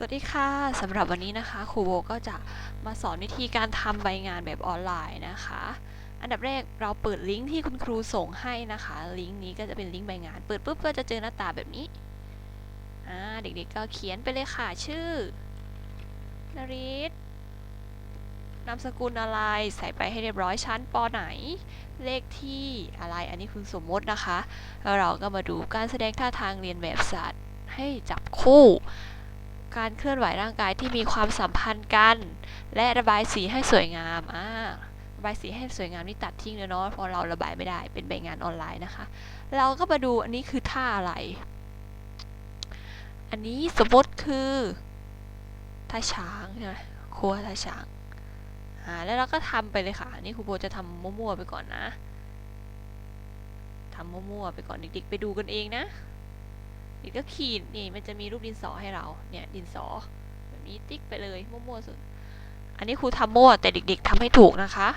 สวัสดีค่ะสำหรับวันนี้นะคะครูโบก็จะมาสอนวิธีการทำใบงานแบบออนไลน์นะคะ อันดับแรกเราเปิดลิงก์ที่คุณครูส่งให้นะคะ ลิงก์นี้ก็จะเป็นลิงก์ใบงาน เปิดปุ๊บก็จะเจอหน้าตาแบบนี้เด็กๆก็เขียนไปเลยค่ะชื่อนริศนามสกุลอะไรใส่ไปให้เรียบร้อยชั้นปไหน เลขที่อะไรอันนี้คือสมมตินะคะ แล้วเราก็มาดูการแสดงท่าทางเรียนแบบสัตว์ให้จับคู่ การเคลื่อนไหวร่างกายที่มีความสัมพันธ์กัน และระบายสีให้สวยงามอ่าระบายสีให้สวยงามนี่ตัดทิ้งเลยเนาะเพราะเราระบายไม่ได้เป็นใบงานออนไลน์นะคะ เราก็มาดูอันนี้คือท่าอะไร อันนี้สมมติคือท่าช้างใช่ไหมครัวท่าช้างอ่าแล้วเราก็ทำไปเลยค่ะอันนี้ครูโบจะทำมั่วๆไปก่อนนะทำมั่วๆไปก่อนเด็กๆไปดูกันเองนะ ดกก็ขีดนี่มันจะมีรูปดินสอให้เราเนี่ยดินสอแบบนี้ติ๊กไปเลยมั่วๆสุด อันนี้ครูทำมั่วแต่เด็ก ๆทำให้ถูกนะคะ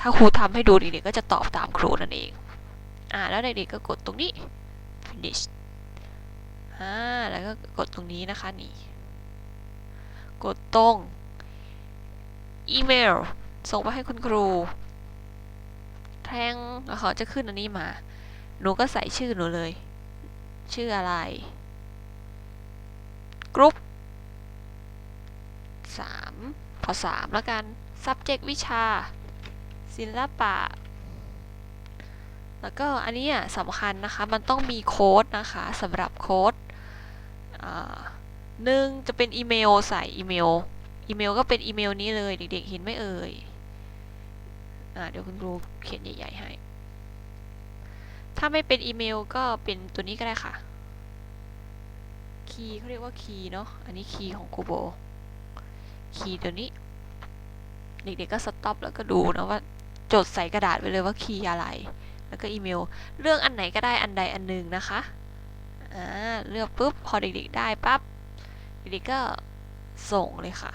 ถ้าครูทำให้ดูเด็กๆก็จะตอบตามครูนั่นเองอ่าแล้วเด็กๆก็กดตรงนี้ finish อ่าแล้วก็กดตรงนี้นะคะนี่กดตรงอีเมลส่งไปให้คุณครู แทงแล้วเขาจะขึ้นอันนี้มา หนูก็ใส่ชื่อหนูเลย ชื่ออะไร กรุ๊ปสามพอสามแล้วกัน subject วิชา ศิลปะ แล้วก็อันนี้สำคัญนะคะ มันต้องมีโค้ดนะคะสำหรับโค้ดหนึ่งจะเป็นอีเมลใส่อีเมล อีเมลก็เป็นอีเมลนี้เลย เด็กๆเห็นไหมเอ่ยอเดี๋ยวคุณครูเขียนใหญ่ๆให้ ถ้าไม่เป็นอีเมลก็เป็นตัวนี้ก็ได้ค่ะ คีย์เขาเรียกว่าคีย์เนาะ อันนี้คีย์ของคูโบคีย์ตัวนี้ เด็กๆก็สต็อปแล้วก็ดูนะว่าจดใส่กระดาษไปเลยว่าคีย์อะไร แล้วก็อีเมล เรื่องอันไหนก็ได้อันใดอันหนึ่งนะคะ อ่า เลือกปุ๊บ พอเด็กๆได้ปั๊บ เด็กๆก็ส่งเลยค่ะ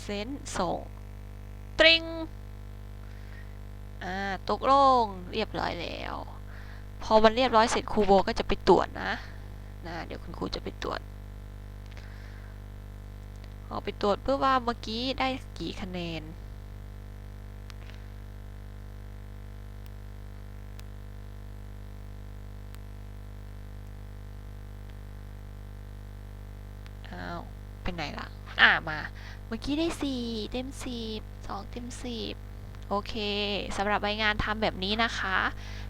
เซนส่ง ตริง อ่าตกลงเรียบร้อยแล้ว พอมันเรียบร้อยเสร็จครูโบก็จะไปตรวจนะนะเดี๋ยวคุณครูจะไปตรวจพอกไปตรวจเพื่อว่าเมื่อกี้ได้กี่คะแนน อ้าวเป็นไหนล่ะ อ่ามา เมื่อกี้ได้สี่เต็มสิบสองเต็มสิบ โอเคสำหรับใบงานทำแบบนี้นะคะ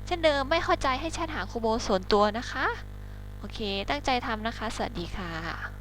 เช่นเดิมไม่เข้าใจให้แชทหาครูโบส่วนตัวนะคะ โอเค ตั้งใจทำนะคะ สวัสดีค่ะ